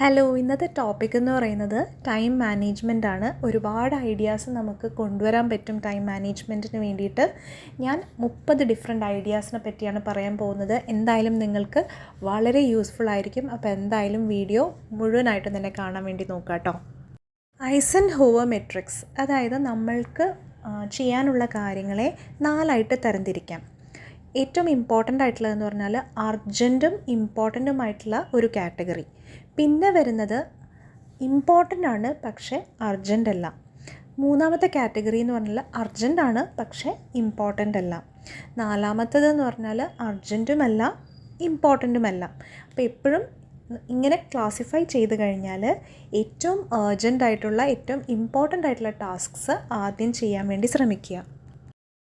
Hello ഇന്നത്തെ topic എന്ന് പറയുന്നത് ടൈം മാനേജ്മെന്റ് ആണ്. ഒരുപാട് ഐഡിയാസ് നമുക്ക് കൊണ്ടുവരാൻ പറ്റും ടൈം മാനേജ്മെന്റിന് വേണ്ടിയിട്ട്. ഞാൻ മുപ്പത് ഡിഫറെന്റ് ഐഡിയാസിനെ പറ്റിയാണ് പറയാൻ പോകുന്നത്. എന്തായാലും നിങ്ങൾക്ക് വളരെ യൂസ്ഫുൾ ആയിരിക്കും. അപ്പോൾ എന്തായാലും വീഡിയോ മുഴുവനായിട്ടും തന്നെ കാണാൻ വേണ്ടി നോക്കാം കേട്ടോ. ഐസൻ ഹോവർ മെട്രിക്സ് അതായത് നമ്മൾക്ക് ചെയ്യാനുള്ള കാര്യങ്ങളെ നാലായിട്ട് തരംതിരിക്കാം. ഏറ്റവും ഇമ്പോർട്ടന്റ് ആയിട്ടുള്ളതെന്ന് പറഞ്ഞാൽ അർജന്റും ഇമ്പോർട്ടന്റുമായിട്ടുള്ള ഒരു കാറ്റഗറി പിന്നെ വരുന്നത് ഇമ്പോർട്ടന്റ് ആണ് പക്ഷേ അർജന്റ് അല്ല. മൂന്നാമത്തെ കാറ്റഗറി എന്ന് പറഞ്ഞാൽ അർജന്റ് ആണ് പക്ഷേ ഇമ്പോർട്ടന്റ് അല്ല. നാലാമത്തേതെന്ന് പറഞ്ഞാൽ അർജന്റുമല്ല ഇമ്പോർട്ടന്റുമല്ല അപ്പോൾ എപ്പോഴും ഇങ്ങനെ ക്ലാസിഫൈ ചെയ്ത് കഴിഞ്ഞാൽ ഏറ്റവും അർജന്റ് ആയിട്ടുള്ള ഏറ്റവും ഇമ്പോർട്ടന്റ് ആയിട്ടുള്ള ടാസ്ക്സ് ആദ്യം ചെയ്യാൻ വേണ്ടി ശ്രമിക്കുക.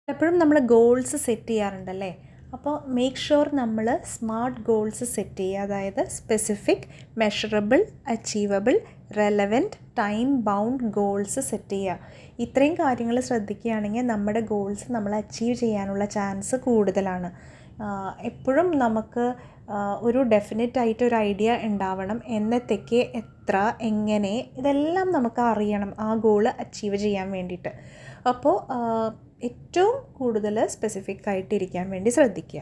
എപ്പോഴും നമ്മൾ ഗോൾസ് സെറ്റ് ചെയ്യാറുണ്ടല്ലേ? അപ്പോൾ മേക്ക് ഷുവർ നമ്മൾ സ്മാർട്ട് ഗോൾസ് സെറ്റ് ചെയ്യുക. അതായത് specific measurable achievable relevant time bound goals set ചെയ്യുക. ഇത്രയും കാര്യങ്ങൾ ശ്രദ്ധിക്കുകയാണെങ്കിൽ നമ്മുടെ ഗോൾസ് നമ്മൾ അച്ചീവ് ചെയ്യാനുള്ള ചാൻസ് കൂടുതലാണ്. എപ്പോഴും നമുക്ക് ഒരു ഡെഫിനറ്റ് ആയിട്ട് ഒരു ഐഡിയ ഉണ്ടാവണം. എന്നത്തേക്ക് എത്ര എങ്ങനെ ഇതെല്ലാം നമുക്ക് അറിയണം ആ ഗോൾ അച്ചീവ് ചെയ്യാൻ വേണ്ടിയിട്ട്. അപ്പോൾ ഏറ്റവും കൂടുതൽ സ്പെസിഫിക് ആയിട്ടിരിക്കാൻ വേണ്ടി ശ്രദ്ധിക്കുക.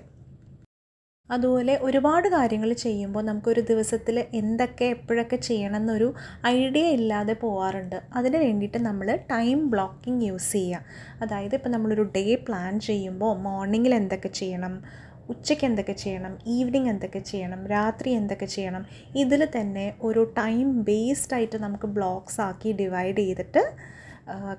അതുപോലെ ഒരുപാട് കാര്യങ്ങൾ ചെയ്യുമ്പോൾ നമുക്കൊരു ദിവസത്തിൽ എന്തൊക്കെ എപ്പോഴൊക്കെ ചെയ്യണം എന്നൊരു ഐഡിയ ഇല്ലാതെ പോവാറുണ്ട്. അതിന് വേണ്ടിയിട്ട് നമ്മൾ ടൈം ബ്ലോക്കിംഗ് യൂസ് ചെയ്യുക. അതായത് ഇപ്പോൾ നമ്മളൊരു ഡേ പ്ലാൻ ചെയ്യുമ്പോൾ മോർണിംഗിൽ എന്തൊക്കെ ചെയ്യണം ഉച്ചയ്ക്ക് എന്തൊക്കെ ചെയ്യണം ഈവനിങ് എന്തൊക്കെ ചെയ്യണം രാത്രി എന്തൊക്കെ ചെയ്യണം ഇതിൽ തന്നെ ഒരു ടൈം ബേസ്ഡ് ആയിട്ട് നമുക്ക് ബ്ലോക്സ് ആക്കി ഡിവൈഡ് ചെയ്തിട്ട്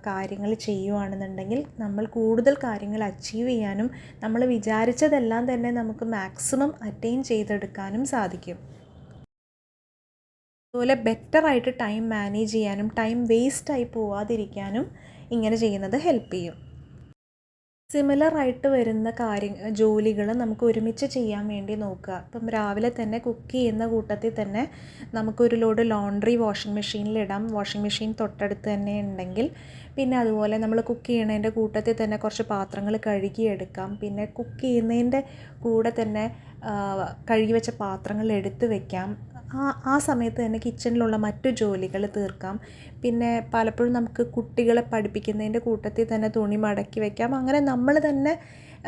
കാര്യങ്ങൾ ചെയ്യുകയാണെന്നുണ്ടെങ്കിൽ നമ്മൾ കൂടുതൽ കാര്യങ്ങൾ അച്ചീവ് ചെയ്യാനും നമ്മൾ വിചാരിച്ചതെല്ലാം തന്നെ നമുക്ക് മാക്സിമം അറ്റൈൻ ചെയ്തെടുക്കാനും സാധിക്കും. അതുപോലെ ബെറ്ററായിട്ട് ടൈം മാനേജ് ചെയ്യാനും ടൈം വേസ്റ്റായി പോവാതിരിക്കാനും ഇങ്ങനെ ചെയ്യുന്നത് ഹെൽപ്പ് ചെയ്യും. സിമിലർ ആയിട്ട് വരുന്ന കാര്യ ജോലികൾ നമുക്ക് ഒരുമിച്ച് ചെയ്യാൻ വേണ്ടി നോക്കുക. ഇപ്പം രാവിലെ തന്നെ കുക്ക് ചെയ്യുന്ന കൂട്ടത്തിൽ തന്നെ നമുക്കൊരു ലോഡ് ലോണ്ട്രി വാഷിംഗ് മെഷീനിലിടാം വാഷിംഗ് മെഷീൻ തൊട്ടടുത്ത് തന്നെ ഉണ്ടെങ്കിൽ പിന്നെ അതുപോലെ നമ്മൾ കുക്ക് ചെയ്യണതിന്റെ കൂട്ടത്തിൽ തന്നെ കുറച്ച് പാത്രങ്ങൾ കഴുകിയെടുക്കാം പിന്നെ കുക്ക് ചെയ്യുന്നതിന്റെ കൂടെ തന്നെ കഴുകി വെച്ച പാത്രങ്ങൾ എടുത്ത് വെക്കാം. ആ ആ സമയത്ത് തന്നെ കിച്ചണിലുള്ള മറ്റു ജോലികൾ തീർക്കാം. പിന്നെ പലപ്പോഴും നമുക്ക് കുട്ടികളെ പഠിപ്പിക്കുന്നതിന്റെ കൂട്ടത്തിൽ തന്നെ തുണി മടക്കി വെക്കാം. അങ്ങനെ നമ്മൾ തന്നെ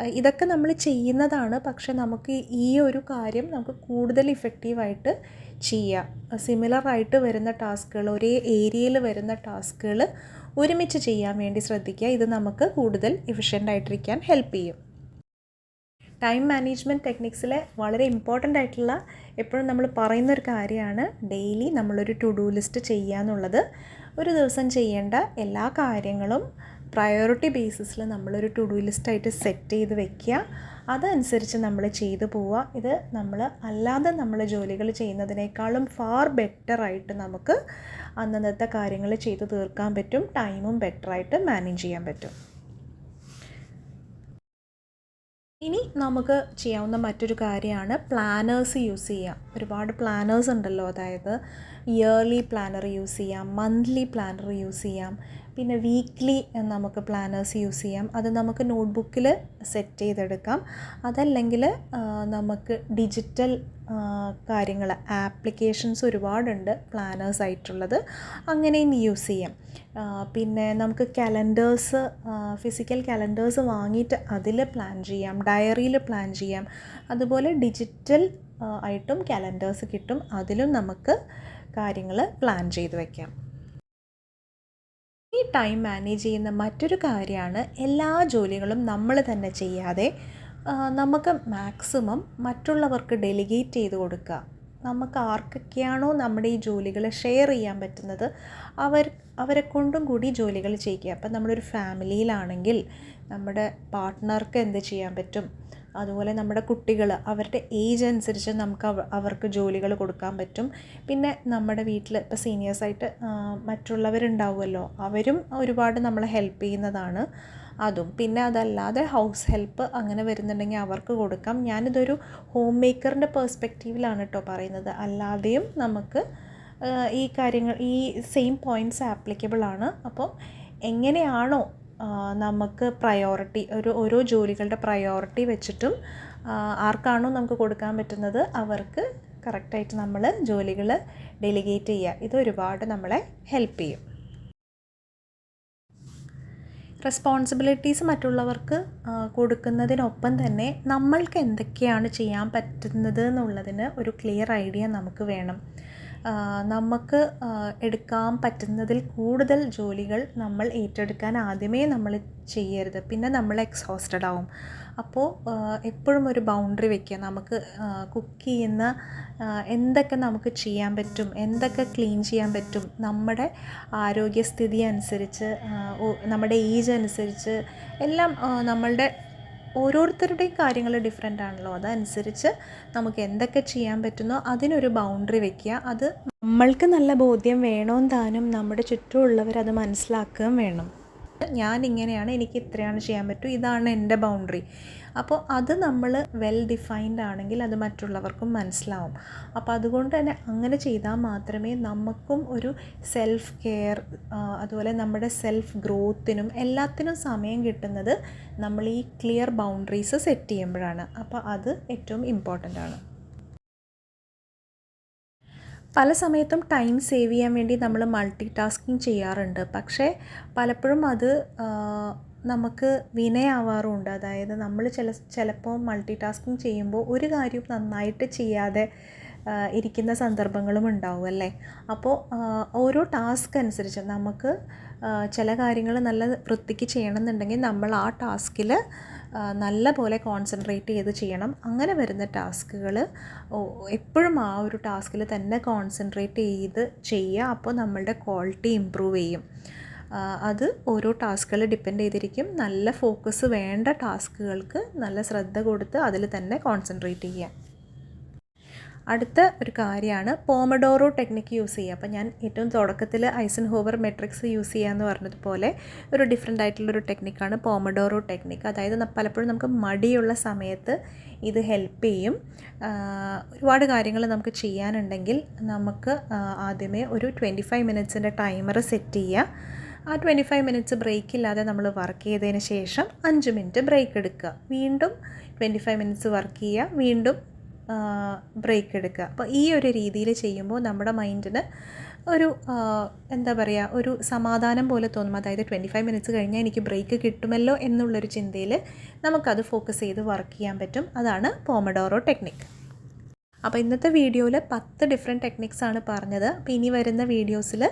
ഇതൊക്കെ നമ്മൾ ചെയ്യുന്നതാണ്. പക്ഷെ നമുക്ക് ഈ ഒരു കാര്യം നമുക്ക് കൂടുതൽ ഇഫക്റ്റീവായിട്ട് ചെയ്യാം. സിമിലർ ആയിട്ട് വരുന്ന ടാസ്കുകൾ ഒരേ ഏരിയയിൽ വരുന്ന ടാസ്കുകൾ ഒരുമിച്ച് ചെയ്യാൻ വേണ്ടി ശ്രദ്ധിക്കുക. ഇത് നമുക്ക് കൂടുതൽ എഫിഷ്യന്റ് ആയിട്ടിരിക്കാൻ ഹെൽപ്പ് ചെയ്യും. ടൈം മാനേജ്മെന്റ് ടെക്നിക്സിലെ വളരെ ഇമ്പോർട്ടന്റ് ആയിട്ടുള്ള എപ്പോഴും നമ്മൾ പറയുന്ന ഒരു കാര്യമാണ് ഡെയിലി നമ്മളൊരു ടു ഡു ലിസ്റ്റ് ചെയ്യുക എന്നുള്ളത്. ഒരു ദിവസം ചെയ്യേണ്ട എല്ലാ കാര്യങ്ങളും പ്രയോറിറ്റി ബേസിസിൽ നമ്മളൊരു ടു ഡു ലിസ്റ്റായിട്ട് സെറ്റ് ചെയ്ത് വെക്കുക. അതനുസരിച്ച് നമ്മൾ ചെയ്തു പോവുക. ഇത് നമ്മൾ അല്ലാതെ നമ്മൾ ജോലികൾ ചെയ്യുന്നതിനേക്കാളും ഫാർ ബെറ്ററായിട്ട് നമുക്ക് അന്നന്നത്തെ കാര്യങ്ങൾ ചെയ്തു തീർക്കാൻ പറ്റും. ടൈമും ബെറ്ററായിട്ട് മാനേജ് ചെയ്യാൻ പറ്റും. ഇനി നമുക്ക് ചെയ്യാവുന്ന മറ്റൊരു കാര്യമാണ് പ്ലാനേഴ്സ് യൂസ് ചെയ്യുക ഒരുപാട് പ്ലാനേഴ്സ് ഉണ്ടല്ലോ അതായത് ഇയർലി പ്ലാനർ യൂസ് ചെയ്യാം മന്ത്ലി പ്ലാനർ യൂസ് ചെയ്യാം പിന്നെ വീക്ക്ലി നമുക്ക് പ്ലാനേഴ്സ് യൂസ് ചെയ്യാം. അത് നമുക്ക് നോട്ട്ബുക്കിൽ സെറ്റ് ചെയ്തെടുക്കാം. അതല്ലെങ്കിൽ നമുക്ക് ഡിജിറ്റൽ കാര്യങ്ങൾ ആപ്ലിക്കേഷൻസ് ഒരുപാടുണ്ട് പ്ലാനേഴ്സ് ആയിട്ടുള്ളത്. അങ്ങനെയും യൂസ് ചെയ്യാം. പിന്നെ നമുക്ക് കലണ്ടേഴ്സ് ഫിസിക്കൽ കലണ്ടേഴ്സ് വാങ്ങിയിട്ട് അതിൽ പ്ലാൻ ചെയ്യാം ഡയറിയിൽ പ്ലാൻ ചെയ്യാം. അതുപോലെ ഡിജിറ്റൽ ആയിട്ടും കലണ്ടേഴ്സ് കിട്ടും. അതിലും നമുക്ക് കാര്യങ്ങൾ പ്ലാൻ ചെയ്ത് വയ്ക്കാം ഈ ടൈം മാനേജ് ചെയ്യുന്ന മറ്റൊരു കാര്യമാണ് എല്ലാ ജോലികളും നമ്മൾ തന്നെ ചെയ്യാതെ നമുക്ക് മാക്സിമം മറ്റുള്ളവർക്ക് ഡെലിഗേറ്റ് ചെയ്ത് കൊടുക്കുക. നമുക്ക് ആർക്കൊക്കെയാണോ നമ്മുടെ ഈ ജോലികൾ ഷെയർ ചെയ്യാൻ പറ്റുന്നത് അവർ അവരെ കൊണ്ടും കൂടി ജോലികൾ ചെയ്യിക്കുക. അപ്പം നമ്മളൊരു ഫാമിലിയിലാണെങ്കിൽ നമ്മുടെ പാർട്ട്ണർക്ക് എന്ത് ചെയ്യാൻ പറ്റും? അതുപോലെ നമ്മുടെ കുട്ടികൾ അവരുടെ ഏജ് അനുസരിച്ച് നമുക്ക് അവർക്ക് ജോലികൾ കൊടുക്കാൻ പറ്റും. പിന്നെ നമ്മുടെ വീട്ടിൽ ഇപ്പോൾ സീനിയേഴ്സായിട്ട് മറ്റുള്ളവരുണ്ടാവുമല്ലോ അവരും ഒരുപാട് നമ്മളെ ഹെൽപ്പ് ചെയ്യുന്നതാണ്. അതും പിന്നെ അതല്ലാതെ ഹൗസ് ഹെൽപ്പ് അങ്ങനെ വരുന്നുണ്ടെങ്കിൽ അവർക്ക് കൊടുക്കാം. ഞാനിതൊരു ഹോം മേക്കറിന്റെ പേഴ്സ്പെക്റ്റീവിലാണ് കേട്ടോ പറയുന്നത്. അല്ലാതെയും നമുക്ക് ഈ കാര്യങ്ങൾ ഈ സെയിം പോയിന്റ്സ് ആപ്ലിക്കബിൾ ആണ്. അപ്പോൾ എങ്ങനെയാണോ നമുക്ക് പ്രയോറിറ്റി ഒരു ഓരോ ജോലികളുടെ പ്രയോറിറ്റി വെച്ചിട്ടും ആർക്കാണോ നമുക്ക് കൊടുക്കാൻ പറ്റുന്നത് അവർക്ക് കറക്റ്റായിട്ട് നമ്മൾ ജോലികൾ ഡെലിഗേറ്റ് ചെയ്യുക. ഇത് ഒരുപാട് നമ്മളെ ഹെൽപ്പ് ചെയ്യും. റെസ്പോൺസിബിലിറ്റീസ് മറ്റുള്ളവർക്ക് കൊടുക്കുന്നതിനൊപ്പം തന്നെ നമ്മൾക്ക് എന്തൊക്കെയാണ് ചെയ്യാൻ പറ്റുന്നത് എന്നുള്ളതിന് ഒരു ക്ലിയർ ഐഡിയ നമുക്ക് വേണം. നമുക്ക് എടുക്കാൻ പറ്റുന്നതിൽ കൂടുതൽ ജോലികൾ നമ്മൾ ഏറ്റെടുക്കാൻ ആദ്യമേ നമ്മൾ ചെയ്യരുത്. പിന്നെ നമ്മൾ എക്സോസ്റ്റഡ് ആവും. അപ്പോൾ എപ്പോഴും ഒരു ബൗണ്ടറി വെക്കുക. നമുക്ക് കുക്ക് ചെയ്യുന്ന എന്തൊക്കെ നമുക്ക് ചെയ്യാൻ പറ്റും എന്തൊക്കെ ക്ലീൻ ചെയ്യാൻ പറ്റും നമ്മുടെ ആരോഗ്യസ്ഥിതി അനുസരിച്ച് നമ്മുടെ ഏജ് അനുസരിച്ച് എല്ലാം നമ്മളുടെ ഓരോരുത്തരുടെയും കാര്യങ്ങൾ ഡിഫറെന്റ് ആണല്ലോ. അതനുസരിച്ച് നമുക്ക് എന്തൊക്കെ ചെയ്യാൻ പറ്റുന്നോ അതിനൊരു ബൗണ്ടറി വെക്കുക. അത് നമ്മൾക്ക് നല്ല ബോധ്യം വേണോം താനും നമ്മുടെ ചുറ്റുമുള്ളവർ അത് മനസ്സിലാക്കുകയും വേണം. ഞാൻ ഇങ്ങനെയാണ് എനിക്ക് ഇത്രയാണ് ചെയ്യാൻ പറ്റൂ. ഇതാണ് എന്റെ ബൗണ്ടറി അപ്പോൾ അത് നമ്മൾ വെൽ ഡിഫൈൻഡ് ആണെങ്കിൽ അത് മറ്റുള്ളവർക്കും മനസ്സിലാവും. അപ്പോൾ അതുകൊണ്ട് തന്നെ അങ്ങനെ ചെയ്താൽ മാത്രമേ നമുക്കും ഒരു സെൽഫ് കെയർ അതുപോലെ നമ്മുടെ സെൽഫ് ഗ്രോത്തിനും എല്ലാത്തിനും സമയം കിട്ടുന്നത് നമ്മൾ ഈ ക്ലിയർ ബൗണ്ടറീസ് സെറ്റ് ചെയ്യുമ്പോഴാണ്. അപ്പോൾ അത് ഏറ്റവും ഇമ്പോർട്ടന്റ് ആണ്. പല സമയത്തും ടൈം സേവ് ചെയ്യാൻ വേണ്ടി നമ്മൾ മൾട്ടി ടാസ്കിങ് ചെയ്യാറുണ്ട്. പക്ഷേ പലപ്പോഴും അത് നമുക്ക് വിനയാവാറുമുണ്ട് അതായത് നമ്മൾ ചില ചിലപ്പോൾ മൾട്ടി ടാസ്കിങ് ചെയ്യുമ്പോൾ ഒരു കാര്യവും നന്നായിട്ട് ചെയ്യാതെ ഇരിക്കുന്ന സന്ദർഭങ്ങളും ഉണ്ടാവും അല്ലേ? അപ്പോൾ ഓരോ ടാസ്ക് അനുസരിച്ച് നമുക്ക് ചില കാര്യങ്ങൾ നല്ല വൃത്തിക്ക് ചെയ്യണമെന്നുണ്ടെങ്കിൽ നമ്മൾ ആ ടാസ്കിൽ നല്ല പോലെ കോൺസെൻട്രേറ്റ് ചെയ്ത് ചെയ്യണം. അങ്ങനെ വരുന്ന ടാസ്കുകൾ എപ്പോഴും ആ ഒരു ടാസ്കിൽ തന്നെ കോൺസെൻട്രേറ്റ് ചെയ്ത് ചെയ്യുക. അപ്പോൾ നമ്മളുടെ ക്വാളിറ്റി ഇമ്പ്രൂവ് ചെയ്യും. അത് ഓരോ ടാസ്കുകൾ ഡിപ്പെൻഡ് ചെയ്തിരിക്കും. നല്ല ഫോക്കസ് വേണ്ട ടാസ്കുകൾക്ക് നല്ല ശ്രദ്ധ കൊടുത്ത് അതിൽ തന്നെ കോൺസെൻട്രേറ്റ് ചെയ്യുക അടുത്ത ഒരു കാര്യമാണ് പോമഡോറോ ടെക്നിക്ക് യൂസ് ചെയ്യുക. അപ്പോൾ ഞാൻ ഏറ്റവും തുടക്കത്തിൽ ഐസൻ ഹോവർ മെട്രിക്സ് യൂസ് ചെയ്യുക എന്ന് പറഞ്ഞതുപോലെ ഒരു ഡിഫറെന്റ് ആയിട്ടുള്ളൊരു ടെക്നിക്കാണ് പോമഡോറോ ടെക്നിക്ക്. അതായത് പലപ്പോഴും നമുക്ക് മടിയുള്ള സമയത്ത് ഇത് ഹെൽപ്പ് ചെയ്യും. ഒരുപാട് കാര്യങ്ങൾ നമുക്ക് ചെയ്യാനുണ്ടെങ്കിൽ നമുക്ക് ആദ്യമേ ഒരു ട്വന്റി ഫൈവ് മിനിറ്റ്സിന്റെ ടൈമർ സെറ്റ് ചെയ്യുക. ആ ട്വന്റി ഫൈവ് മിനിറ്റ്സ് ബ്രേക്ക് ഇല്ലാതെ നമ്മൾ വർക്ക് ചെയ്തതിന് ശേഷം അഞ്ച് മിനിറ്റ് ബ്രേക്ക് എടുക്കുക. വീണ്ടും ട്വന്റി ഫൈവ് മിനിറ്റ്സ് വർക്ക് ചെയ്യുക. വീണ്ടും ബ്രേക്ക് എടുക്കുക. അപ്പോൾ ഈ ഒരു രീതിയിൽ ചെയ്യുമ്പോൾ നമ്മുടെ മൈൻഡിന് ഒരു എന്താ പറയുക ഒരു സമാധാനം പോലെ തോന്നും. അതായത് ട്വന്റി ഫൈവ് മിനിറ്റ്സ് കഴിഞ്ഞാൽ എനിക്ക് ബ്രേക്ക് കിട്ടുമല്ലോ എന്നുള്ളൊരു ചിന്തയിൽ നമുക്കത് ഫോക്കസ് ചെയ്ത് വർക്ക് ചെയ്യാൻ പറ്റും. അതാണ് പോമഡോറോ ടെക്നിക്ക് അപ്പോൾ ഇന്നത്തെ വീഡിയോയിൽ പത്ത് ഡിഫറെന്റ് ടെക്നിക്സ് ആണ് പറഞ്ഞത്. അപ്പോൾ ഇനി വരുന്ന വീഡിയോസിൽ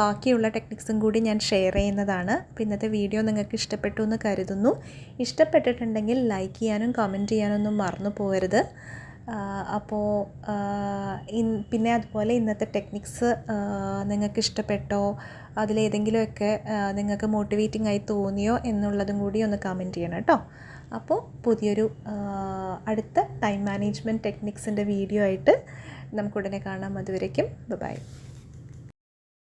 ബാക്കിയുള്ള ടെക്നിക്സും കൂടി ഞാൻ ഷെയർ ചെയ്യുന്നതാണ്. അപ്പോൾ ഇന്നത്തെ വീഡിയോ നിങ്ങൾക്ക് ഇഷ്ടപ്പെട്ടു എന്ന് കരുതുന്നു. ഇഷ്ടപ്പെട്ടിട്ടുണ്ടെങ്കിൽ ലൈക്ക് ചെയ്യാനും കമന്റ് ചെയ്യാനൊന്നും മറന്നു പോകരുത്. അപ്പോൾ പിന്നെ അതുപോലെ ഇന്നത്തെ ടെക്നിക്സ് നിങ്ങൾക്ക് ഇഷ്ടപ്പെട്ടോ അതിലേതെങ്കിലുമൊക്കെ നിങ്ങൾക്ക് മോട്ടിവേറ്റിംഗ് ആയി തോന്നിയോ എന്നുള്ളതും കൂടി ഒന്ന് കമന്റ് ചെയ്യണം കേട്ടോ. അപ്പോൾ പുതിയൊരു അടുത്ത ടൈം മാനേജ്മെന്റ് ടെക്നിക്സിന്റെ വീഡിയോ ആയിട്ട് നമുക്കുടനെ കാണാം. അതുവരേക്കും ബൈ.